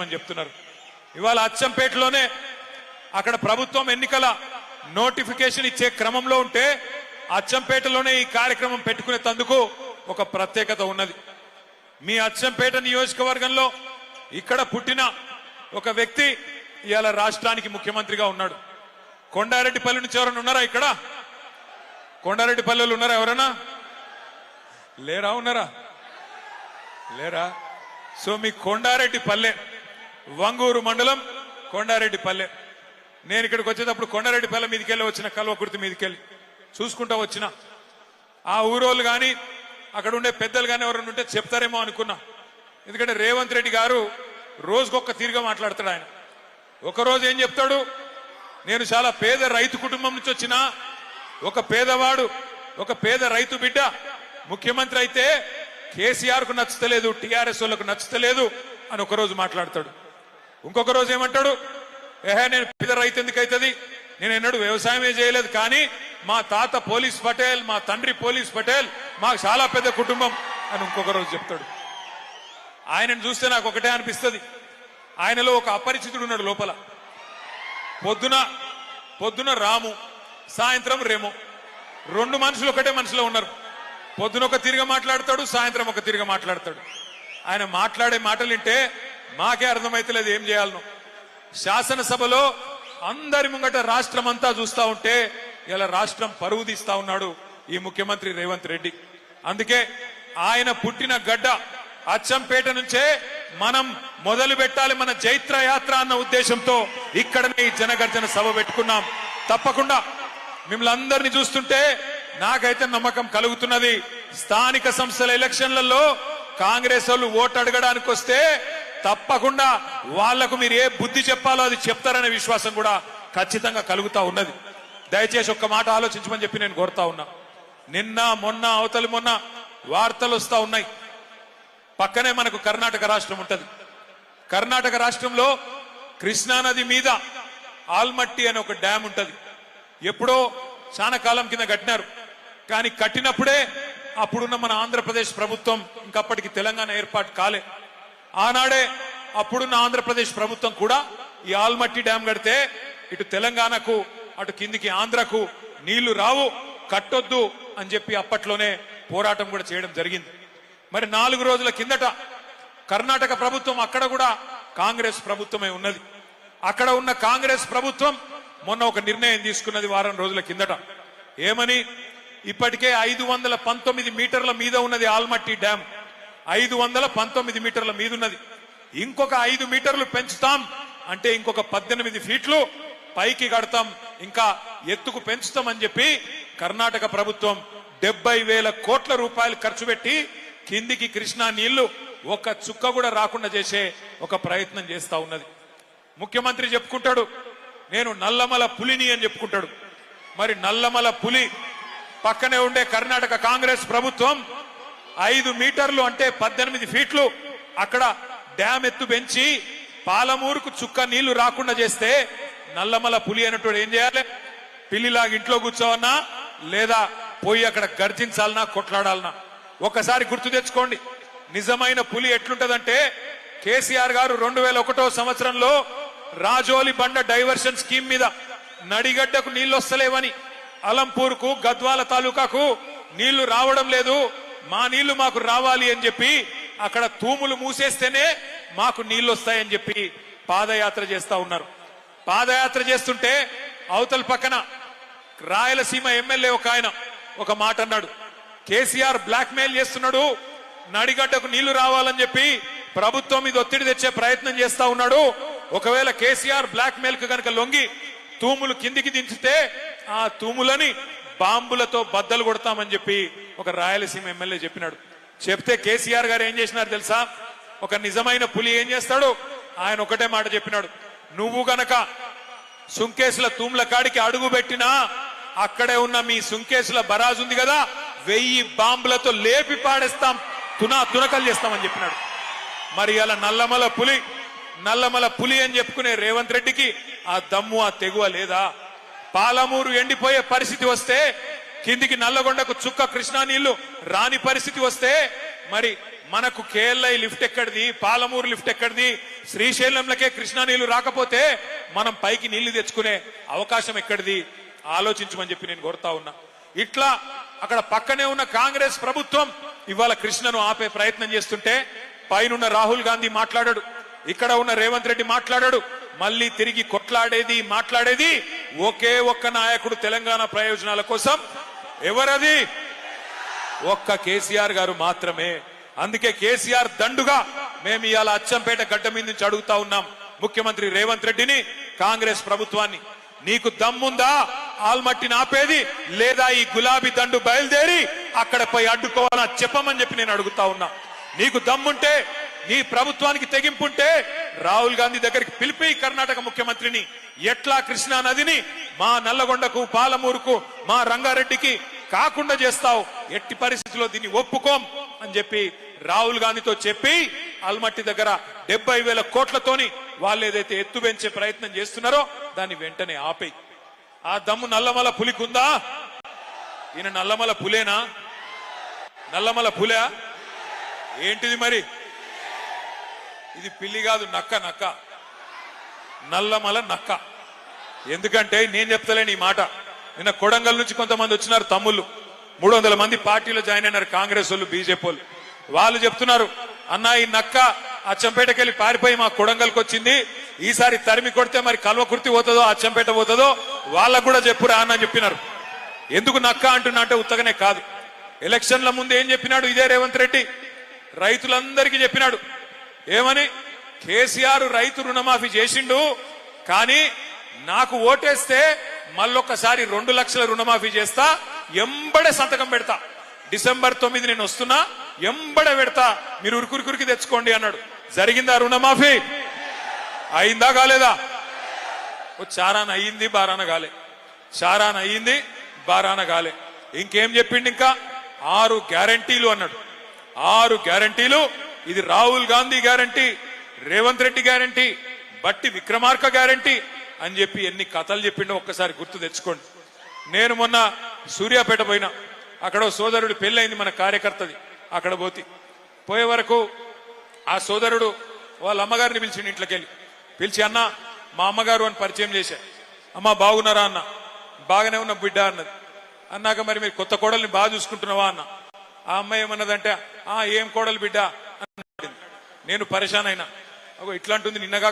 అని చెప్తున్నారు. ఇవాళ అచ్చంపేటలోనే అక్కడ ప్రభుత్వం ఎన్నికల నోటిఫికేషన్ ఇచ్చే క్రమంలో ఉంటే అచ్చంపేటలోనే ఈ కార్యక్రమం పెట్టుకునే తందుకు ఒక ప్రత్యేకత ఉన్నది. మీ అచ్చంపేట నియోజకవర్గంలో ఇక్కడ పుట్టిన ఒక వ్యక్తి ఇవాళ రాష్ట్రానికి ముఖ్యమంత్రిగా ఉన్నాడు. కొండారెడ్డిపల్లి నుంచి ఎవరైనా ఉన్నారా ఇక్కడ? కొండారెడ్డిపల్లెలు ఉన్నారా ఎవరైనా? లేరా ఉన్నారా? లేరా? సో మీ కొండారెడ్డి పల్లె వంగూరు మండలం కొండారెడ్డి పల్లె నేను ఇక్కడికి వచ్చేటప్పుడు కొండారెడ్డి పల్లె మీదకెళ్ళి వచ్చిన కల్వకుర్తి మీదకెళ్ళి చూసుకుంటా వచ్చిన. ఆ ఊరోళ్ళు కానీ అక్కడ ఉండే పెద్దలు కానీ ఎవరైనా ఉంటే చెప్తారేమో అనుకున్నా. ఎందుకంటే రేవంత్ రెడ్డి గారు రోజుకొక తీరుగా మాట్లాడతాడు ఆయన. ఒక రోజు ఏం చెప్తాడు? నేను చాలా పేద రైతు కుటుంబం నుంచి వచ్చిన ఒక పేదవాడు ఒక పేద రైతు బిడ్డ ముఖ్యమంత్రి అయితే కేసీఆర్కు నచ్చుతలేదు టీఆర్ఎస్ వాళ్ళకు నచ్చుతలేదు అని ఒకరోజు మాట్లాడతాడు. ఇంకొక రోజు ఏమంటాడు? ఏహే నేను పిల్ల రైతు ఎందుకైతుంది నేను ఎన్నడూ వ్యవసాయమే చేయలేదు కానీ మా తాత పోలీస్ పటేల్ మా తండ్రి పోలీస్ పటేల్ మాకు చాలా పెద్ద కుటుంబం అని ఇంకొక రోజు చెప్తాడు. ఆయనను చూస్తే నాకు ఒకటే అనిపిస్తుంది. ఆయనలో ఒక అపరిచితుడు ఉన్నాడు లోపల. పొద్దున పొద్దున రాము సాయంత్రం రేము. రెండు మనుషులు ఒకటే మనుషులో ఉన్నారు. పొద్దున ఒక తిరిగి మాట్లాడతాడు సాయంత్రం ఒక తిరిగి మాట్లాడతాడు. ఆయన మాట్లాడే మాటలు వింటే మాకే అర్థమైతలేదు ఏం చేయాలను. శాసనసభలో అందరి ముంగట రాష్ట్రం అంతా చూస్తా ఉంటే ఇలా రాష్ట్రం పరువు తీస్తా ఉన్నాడు ఈ ముఖ్యమంత్రి రేవంత్ రెడ్డి. అందుకే ఆయన పుట్టిన గడ్డ అచ్చంపేట నుంచే మనం మొదలు పెట్టాలి మన జైత్ర యాత్ర అన్న ఉద్దేశంతో ఇక్కడనే ఈ జనగర్జన సభ పెట్టుకున్నాం. తప్పకుండా మిమ్మల్ని అందరినీ చూస్తుంటే నాకైతే నమ్మకం కలుగుతున్నది. స్థానిక సంస్థల ఎలక్షన్లలో కాంగ్రెస్ వాళ్ళు ఓటు అడగడానికి వస్తే తప్పకుండా వాళ్ళకు మీరు ఏ బుద్ధి చెప్పాలో అది చెప్తారనే విశ్వాసం కూడా ఖచ్చితంగా కలుగుతా ఉన్నది. దయచేసి ఒక్క మాట ఆలోచించమని చెప్పి నేను కోరుతా ఉన్నా. నిన్న మొన్న అవతలి మొన్న వార్తలు వస్తా ఉన్నాయి. పక్కనే మనకు కర్ణాటక రాష్ట్రం ఉంటుంది. కర్ణాటక రాష్ట్రంలో కృష్ణానది మీద ఆల్మట్టి అనే ఒక డ్యామ్ ఉంటుంది. ఎప్పుడో చాలా కాలం కింద కట్టినారు. కానీ కట్టినప్పుడే అప్పుడున్న మన ఆంధ్రప్రదేశ్ ప్రభుత్వం ఇంకప్పటికి తెలంగాణ ఏర్పాటు కాలే. ఆనాడే అప్పుడున్న ఆంధ్రప్రదేశ్ ప్రభుత్వం కూడా ఈ ఆల్మట్టి డ్యాం కడితే ఇటు తెలంగాణకు అటు కిందికి ఆంధ్రకు నీళ్ళు రావు కట్టొద్దు అని చెప్పి అప్పట్లోనే పోరాటం కూడా చేయడం జరిగింది. మరి నాలుగు రోజుల కిందట కర్ణాటక ప్రభుత్వం అక్కడ కూడా కాంగ్రెస్ ప్రభుత్వమే ఉన్నది. అక్కడ ఉన్న కాంగ్రెస్ ప్రభుత్వం మొన్న ఒక నిర్ణయం తీసుకున్నది వారం రోజుల కిందట. ఏమని? ఇప్పటికే ఐదు వందల పంతొమ్మిది మీటర్ల మీద ఉన్నది ఆల్మట్టి డ్యామ్ ఐదు వందల పంతొమ్మిది మీటర్ల మీదున్నది. ఇంకొక ఐదు మీటర్లు పెంచుతాం. అంటే ఇంకొక పద్దెనిమిది ఫీట్లు పైకి కడతాం. ఇంకా ఎత్తుకు పెంచుతామని చెప్పి కర్ణాటక ప్రభుత్వం డెబ్బై వేల కోట్ల రూపాయలు ఖర్చు పెట్టి కిందికి కృష్ణా నీళ్ళు ఒక చుక్క కూడా రాకుండా చేసే ఒక ప్రయత్నం చేస్తా ఉన్నది. ముఖ్యమంత్రి చెప్పుకుంటాడు నేను నల్లమల పులిని అని చెప్పుకుంటాడు. మరి నల్లమల పులి పక్కనే ఉండే కర్ణాటక కాంగ్రెస్ ప్రభుత్వం ఐదు మీటర్లు అంటే పద్దెనిమిది ఫీట్లు. అక్కడ డ్యామ్ ఎత్తు పెంచి పాలమూరుకు చుక్క నీళ్ళు రాకుండా చేస్తే నల్లమల పులి అన్నట్టు ఏం చేయాలి? పిల్లిలాగా ఇంట్లో కూర్చోవన్నా లేదా పోయి అక్కడ గర్జించాలనా కొట్లాడాలనా ఒకసారి గుర్తు తెచ్చుకోండి. నిజమైన పులి ఎట్లుంటదంటే కేసీఆర్ గారు రెండు వేల ఒకటో సంవత్సరంలో రాజోలి బండ డైవర్షన్ స్కీమ్ మీద నడిగడ్డకు నీళ్ళు వస్తలేవని అలంపూర్కు గద్వాల తాలూకాకు నీళ్ళు రావడం లేదు. మా నీళ్ళు మాకు రావాలి అని చెప్పి అక్కడ తూములు మూసేస్తేనే మాకు నీళ్ళు వస్తాయని చెప్పి పాదయాత్ర చేస్తా ఉన్నారు. పాదయాత్ర చేస్తుంటే అవతల పక్కన రాయలసీమ ఎమ్మెల్యే ఒక ఆయన ఒక మాట అన్నాడు. కేసీఆర్ బ్లాక్ మెయిల్ చేస్తున్నాడు నడిగడ్డకు నీళ్ళు రావాలని చెప్పి ప్రభుత్వం మీద ఒత్తిడి తెచ్చే ప్రయత్నం చేస్తా ఉన్నాడు. ఒకవేళ కేసీఆర్ బ్లాక్ మెయిల్కు కనుక లొంగి తూములు కిందికి దించితే ఆ తూములని బాంబులతో బద్దలు కొడతామని చెప్పి ఒక రాయలసీమ ఎమ్మెల్యే చెప్పినాడు. చెప్తే కేసీఆర్ గారు ఏం చేసినారు తెలుసా? ఒక నిజమైన పులి ఏం చేస్తాడు? ఆయన ఒకటే మాట చెప్పినాడు. నువ్వు గనక సుంకేసుల తూమ్ల కాడికి అడుగు పెట్టినా అక్కడే ఉన్న మీ సుంకేసుల బరాజ్ ఉంది కదా వెయ్యి బాంబులతో లేపి పాడేస్తాం తునా తునకలు చేస్తామని చెప్పినాడు. మరి అలా నల్లమల పులి నల్లమల పులి అని చెప్పుకునే రేవంత్ రెడ్డికి ఆ దమ్ము ఆ తెగువ లేదా? పాలమూరు ఎండిపోయే పరిస్థితి వస్తే కిందికి నల్లగొండకు చుక్క కృష్ణా నీళ్ళు రాని పరిస్థితి వస్తే మరి మనకు కేఎల్ఐ లిఫ్ట్ ఎక్కడిది? పాలమూరు లిఫ్ట్ ఎక్కడిది? శ్రీశైలంలకే కృష్ణా నీళ్ళు రాకపోతే మనం పైకి నీళ్ళు తెచ్చుకునే అవకాశం ఎక్కడిది? ఆలోచించమని చెప్పి నేను కోరుతా ఉన్నా. ఇట్లా అక్కడ పక్కనే ఉన్న కాంగ్రెస్ ప్రభుత్వం ఇవాళ కృష్ణను ఆపే ప్రయత్నం చేస్తుంటే పైనున్న రాహుల్ గాంధీ మాట్లాడాడు ఇక్కడ ఉన్న రేవంత్ రెడ్డి మాట్లాడాడు మళ్ళీ తిరిగి కొట్లాడేది మాట్లాడేది ఒకే ఒక్క నాయకుడు తెలంగాణ ప్రయోజనాల కోసం ఎవరది? ఒక్క కేసీఆర్ గారు మాత్రమే. అందుకే కేసీఆర్ దండుగా మేము ఇవాళ అచ్చంపేట గడ్డ మీద నుంచి అడుగుతా ఉన్నాం ముఖ్యమంత్రి రేవంత్ రెడ్డిని కాంగ్రెస్ ప్రభుత్వాన్ని. నీకు దమ్ముందా? ఆల్మట్టి నాపేది? లేదా ఈ గులాబీ దండు బయలుదేరి అక్కడ పోయి అడ్డుకోవాలా? చెప్పమని చెప్పి నేను అడుగుతా ఉన్నా. నీకు దమ్ముంటే నీ ప్రభుత్వానికి తెగింపుంటే రాహుల్ గాంధీ దగ్గరికి పిలిపి కర్ణాటక ముఖ్యమంత్రిని ఎట్లా కృష్ణా నదిని మా నల్లగొండకు పాలమూరుకు మా రంగారెడ్డికి కాకుండా చేస్తావు. ఎట్టి పరిస్థితిలో దీన్ని ఒప్పుకోం అని చెప్పి రాహుల్ గాంధీతో చెప్పి అల్మట్టి దగ్గర డెబ్బై వేల కోట్లతోని వాళ్ళు ఏదైతే ఎత్తు పెంచే ప్రయత్నం చేస్తున్నారో దాన్ని వెంటనే ఆపేయి. ఆ దమ్ము నల్లమల పులికుందా ఈయన నల్లమల పులేనా? నల్లమల పులే? ఏంటిది మరి? ఇది పిల్లి కాదు నక్క నక్క. నల్లమల నక్క. ఎందుకంటే నేను చెప్తలేను ఈ మాట. నిన్న కొడంగల్ నుంచి కొంతమంది వచ్చినారు తమ్ముళ్ళు. మూడు వందల మంది పార్టీలో జాయిన్ అయినారు కాంగ్రెస్ వాళ్ళు బీజేపీ వాళ్ళు. వాళ్ళు చెప్తున్నారు అన్న ఈ నక్క అచ్చంపేటకి వెళ్ళి పారిపోయి మా కొడంగల్కి వచ్చింది. ఈసారి తరిమి కొడితే మరి కల్వకుర్తి పోతుందో అచ్చంపేట పోతుందో వాళ్ళకు కూడా చెప్పురా అన్న చెప్పినారు. ఎందుకు నక్క అంటున్నా అంటే ఉత్తగనే కాదు. ఎలక్షన్ల ముందు ఏం చెప్పినాడు? ఇదే రేవంత్ రెడ్డి. రైతులందరికీ చెప్పినాడు. ఏమని? కేసీఆర్ రైతు రుణమాఫీ చేసిండు కానీ నాకు ఓటేస్తే మళ్ళొక్కసారి రెండు లక్షల రుణమాఫీ చేస్తా ఎంబడే సంతకం పెడతా. డిసెంబర్ తొమ్మిది నేను వస్తున్నా ఎంబడ పెడతా. మీరు ఉరుకురుకురికి తెచ్చుకోండి అన్నాడు. జరిగిందా రుణమాఫీ? అయిందా కాలేదా? ఓ చారాన అయ్యింది బారాన కాలే. చారాన అయ్యింది బారాన కాలే. ఇంకేం చెప్పిండి ఇంకా? ఆరు గ్యారంటీలు అన్నాడు. ఆరు గ్యారంటీలు. ఇది Rahul Gandhi guarantee Revanth Reddy guarantee Bhatti Vikramarka guarantee అని చెప్పి ఎన్ని కథలు చెప్పిండో ఒక్కసారి గుర్తు తెచ్చుకోండి. నేను మొన్న సూర్యాపేట పోయినా. అక్కడ సోదరుడు పెళ్ళైంది మన కార్యకర్తది. అక్కడ పోతి. పోయే వరకు ఆ సోదరుడు వాళ్ళ అమ్మగారిని పిలిచిండు ఇంట్లోకి వెళ్ళి పిలిచి అన్న మా అమ్మగారు అని పరిచయం చేశా. అమ్మ బాగున్నారా అన్న? బాగానే ఉన్న బిడ్డ అన్నది. అన్నాక మరి మీరు కొత్త కోడల్ని బాగా చూసుకుంటున్నావా అన్న. ఆ అమ్మాయి ఏమన్నదంటే ఆ ఏం కోడలు బిడ్డ? అని నేను పరిశాన్ అయినా అగో ఇట్లాంటుంది నిన్నగా